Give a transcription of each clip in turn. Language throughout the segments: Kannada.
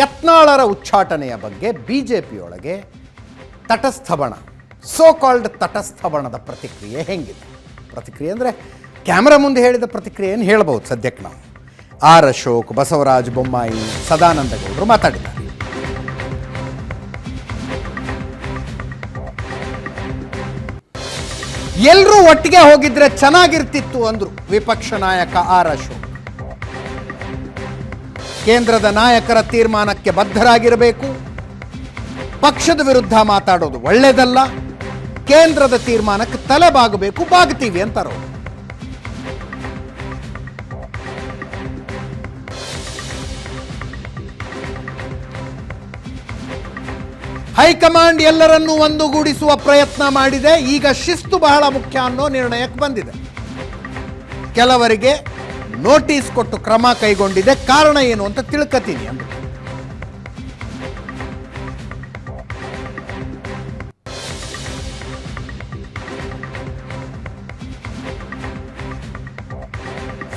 ಯತ್ನಾಳರ ಉಚ್ಚಾಟನೆಯ ಬಗ್ಗೆ ಬಿ ಜೆ ಪಿಯೊಳಗೆ ತಟಸ್ಥಬಣ ಸೋ ಕಾಲ್ಡ್ ತಟಸ್ಥಬಣದ ಪ್ರತಿಕ್ರಿಯೆ ಹೆಂಗಿದೆ? ಪ್ರತಿಕ್ರಿಯೆ ಅಂದರೆ ಕ್ಯಾಮ್ರಾ ಮುಂದೆ ಹೇಳಿದ ಪ್ರತಿಕ್ರಿಯೆಯನ್ನು ಹೇಳ್ಬೋದು ಸದ್ಯಕ್ಕೆ ನಾವು. ಆರ್ ಅಶೋಕ್, ಬಸವರಾಜ್ ಬೊಮ್ಮಾಯಿ ಸದಾನಂದಗೌಡರು ಮಾತಾಡಿದ್ದಾರೆ. ಎಲ್ಲರೂ ಒಟ್ಟಿಗೆ ಹೋಗಿದ್ರೆ ಚೆನ್ನಾಗಿರ್ತಿತ್ತು ಅಂದರು ವಿಪಕ್ಷ ನಾಯಕ ಆರ್ ಅಶೋಕ್. ಕೇಂದ್ರದ ನಾಯಕರ ತೀರ್ಮಾನಕ್ಕೆ ಬದ್ಧರಾಗಿರಬೇಕು. ಪಕ್ಷದ ವಿರುದ್ಧ ಮಾತಾಡೋದು ಒಳ್ಳೆಯದಲ್ಲ ಕೇಂದ್ರದ ತೀರ್ಮಾನಕ್ಕೆ ತಲೆ ಬಾಗಬೇಕು ಬಾಗ್ತೀವಿ ಅಂತಾರೋ. ಹೈಕಮಾಂಡ್ ಎಲ್ಲರನ್ನೂ ಒಂದುಗೂಡಿಸುವ ಪ್ರಯತ್ನ ಮಾಡಿದೆ. ಈಗ ಶಿಸ್ತು ಬಹಳ ಮುಖ್ಯ ಅನ್ನೋ ನಿರ್ಣಯಕ್ಕೆ ಬಂದಿದೆ. ಕೆಲವರಿಗೆ ನೋಟಿಸ್ ಕೊಟ್ಟು ಕ್ರಮ ಕೈಗೊಂಡಿದೆ. ಕಾರಣ ಏನು ಅಂತ ತಿಳ್ಕತೀನಿ ಅಂದ್ರೆ.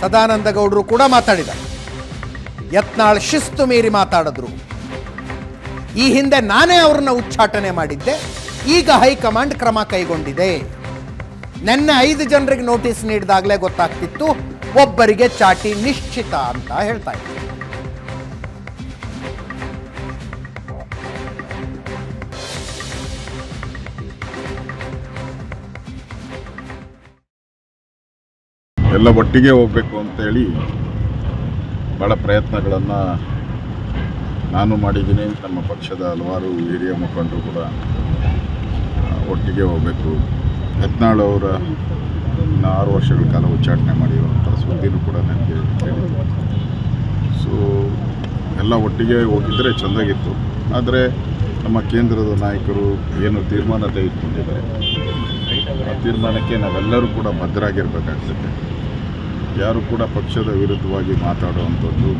ಸದಾನಂದ ಗೌಡರು ಕೂಡ ಮಾತಾಡಿದ್ದಾರೆ. ಯತ್ನಾಳ್ ಶಿಸ್ತು ಮೀರಿ ಮಾತಾಡಿದ್ರು. ಈ ಹಿಂದೆ ನಾನೇ ಅವ್ರನ್ನ ಉಚ್ಚಾಟನೆ ಮಾಡಿದ್ದೆ. ಈಗ ಹೈಕಮಾಂಡ್ ಕ್ರಮ ಕೈಗೊಂಡಿದೆ. ನಿನ್ನೆ ಐದು ಜನರಿಗೆ ನೋಟಿಸ್ ನೀಡಿದಾಗಲೇ ಗೊತ್ತಾಗ್ತಿತ್ತು. ಒಬ್ಬರಿಗೆ ಚಾಟಿ ನಿಶ್ಚಿತ ಅಂತ ಹೇಳ್ತಾ ಇದ್ದಾರೆ ಎಲ್ಲ ಒಟ್ಟಿಗೆ ಹೋಗಬೇಕು ಅಂತೇಳಿ ಭಾಳ ಪ್ರಯತ್ನಗಳನ್ನು ನಾನು ಮಾಡಿದ್ದೀನಿ. ನಮ್ಮ ಪಕ್ಷದ ಹಲವಾರು ಹಿರಿಯ ಮುಖಂಡರು ಕೂಡ ಒಟ್ಟಿಗೆ ಹೋಗಬೇಕು. ಯತ್ನಾಳ್ ಅವರ ಆರು ವರ್ಷಗಳ ಕಾಲ ಉಚ್ಚಾಟನೆ ಮಾಡಿರುವಂಥ ಸುದ್ದಿನೂ ಕೂಡ ನನಗೆ ಹೇಳಿದ್ರು ಸೊ ಎಲ್ಲ ಒಟ್ಟಿಗೆ ಹೋಗಿದ್ದರೆ ಚೆಂದಾಗಿತ್ತು. ಆದರೆ ನಮ್ಮ ಕೇಂದ್ರದ ನಾಯಕರು ಏನು ತೀರ್ಮಾನ ತೆಗೆದುಕೊಂಡಿದ್ದಾರೆ ಆ ತೀರ್ಮಾನಕ್ಕೆ ನಾವೆಲ್ಲರೂ ಕೂಡ ಭದ್ರಾಗಿರ್ಬೇಕಾಗ್ತದೆ. ಯಾರು ಕೂಡ ಪಕ್ಷದ ವಿರುದ್ಧವಾಗಿ ಮಾತಾಡುವಂಥದ್ದು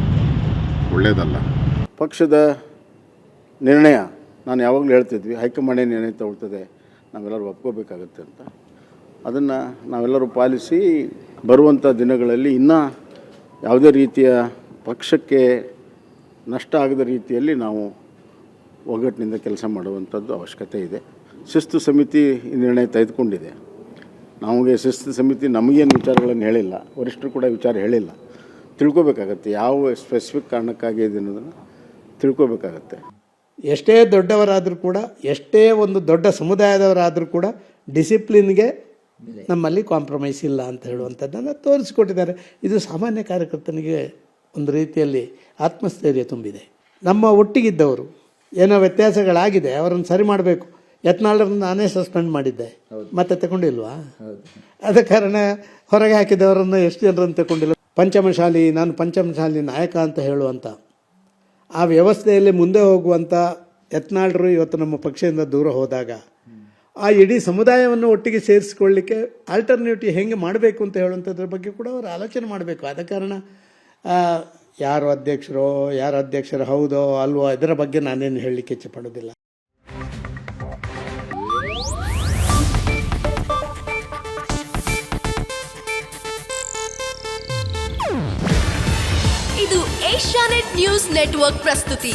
ಒಳ್ಳೆಯದಲ್ಲ ಪಕ್ಷದ ನಿರ್ಣಯ ನಾನು ಯಾವಾಗಲೂ ಹೇಳ್ತಿದ್ವಿ. ಹೈಕಮಾಂಡ್ ಏನು ನಿರ್ಣಯ ತಗೊಳ್ತದೆ. ನಾವೆಲ್ಲರೂ ಒಪ್ಕೋಬೇಕಾಗತ್ತೆ ಅಂತ. ಅದನ್ನು ನಾವೆಲ್ಲರೂ ಪಾಲಿಸಿ ಬರುವಂಥ ದಿನಗಳಲ್ಲಿ ಇನ್ನೂ ಯಾವುದೇ ರೀತಿಯ ಪಕ್ಷಕ್ಕೆ ನಷ್ಟ ಆಗದ ರೀತಿಯಲ್ಲಿ ನಾವು ಒಗ್ಗಟ್ಟಿನಿಂದ ಕೆಲಸ ಮಾಡುವಂಥದ್ದು ಅವಶ್ಯಕತೆ ಇದೆ. ಶಿಸ್ತು ಸಮಿತಿ ಈ ನಿರ್ಣಯ ತೆಗೆದುಕೊಂಡಿದೆ. ನಮಗೆ ಶಿಸ್ತು ಸಮಿತಿ ನಮಗೇನು ವಿಚಾರಗಳನ್ನು ಹೇಳಿಲ್ಲ, ವರಿಷ್ಠರು ಕೂಡ ವಿಚಾರ ಹೇಳಿಲ್ಲ. ತಿಳ್ಕೊಬೇಕಾಗತ್ತೆ ಯಾವ ಸ್ಪೆಸಿಫಿಕ್ ಕಾರಣಕ್ಕಾಗಿ ಇದೆ ಅನ್ನೋದನ್ನು ತಿಳ್ಕೊಬೇಕಾಗತ್ತೆ. ಎಷ್ಟೇ ದೊಡ್ಡವರಾದರೂ ಕೂಡ, ಎಷ್ಟೇ ಒಂದು ದೊಡ್ಡ ಸಮುದಾಯದವರಾದರೂ ಕೂಡ ಡಿಸಿಪ್ಲಿನ್ಗೆ ನಮ್ಮಲ್ಲಿ ಕಾಂಪ್ರಮೈಸ್ ಇಲ್ಲ ಅಂತ ಹೇಳುವಂಥದ್ದನ್ನು ತೋರಿಸಿಕೊಟ್ಟಿದ್ದಾರೆ. ಇದು ಸಾಮಾನ್ಯ ಕಾರ್ಯಕರ್ತನಿಗೆ ಒಂದು ರೀತಿಯಲ್ಲಿ ಆತ್ಮಸ್ಥೈರ್ಯ ತುಂಬಿದೆ. ನಮ್ಮ ಒಟ್ಟಿಗಿದ್ದವರು ಏನೋ ವ್ಯತ್ಯಾಸಗಳಾಗಿದೆ ಅವರನ್ನು ಸರಿ ಮಾಡಬೇಕು. ಯತ್ನಾಳರನ್ನು ನಾನೇ ಸಸ್ಪೆಂಡ್ ಮಾಡಿದ್ದೆ. ಮತ್ತೆ ತಗೊಂಡಿಲ್ವಾ? ಅದ ಕಾರಣ ಹೊರಗೆ ಹಾಕಿದವರನ್ನು ಎಷ್ಟು ಜನರನ್ನು ತಗೊಂಡಿಲ್ಲ. ಪಂಚಮಶಾಲಿ ನಾನು ಪಂಚಮಶಾಲಿ ನಾಯಕ ಅಂತ ಹೇಳುವಂಥ ಆ ವ್ಯವಸ್ಥೆಯಲ್ಲಿ ಮುಂದೆ ಹೋಗುವಂಥ ಯತ್ನಾಳರು ಇವತ್ತು ನಮ್ಮ ಪಕ್ಷದಿಂದ ದೂರ ಹೋದಾಗ ಆ ಇಡೀ ಸಮುದಾಯವನ್ನು ಒಟ್ಟಿಗೆ ಸೇರಿಸ್ಕೊಳ್ಳಿಕ್ಕೆ ಆಲ್ಟರ್ನೇಟಿವ್ ಹೆಂಗೆ ಮಾಡಬೇಕು ಅಂತ ಹೇಳುವಂಥದ್ರ ಬಗ್ಗೆ ಕೂಡ ಅವರು ಆಲೋಚನೆ ಮಾಡಬೇಕು. ಆದ ಕಾರಣ ಯಾರು ಅಧ್ಯಕ್ಷರೋ, ಯಾರು ಅಧ್ಯಕ್ಷರು ಹೌದೋ, ಅಲ್ವೋ, ಇದರ ಬಗ್ಗೆ ನಾನೇನು ಹೇಳಲಿಕ್ಕೆ ಇಚ್ಛೆ ಪಡೋದಿಲ್ಲ ಇದು ಏಷ್ಯಾನೆಟ್ ನ್ಯೂಸ್ ನೆಟ್ವರ್ಕ್ ಪ್ರಸ್ತುತಿ.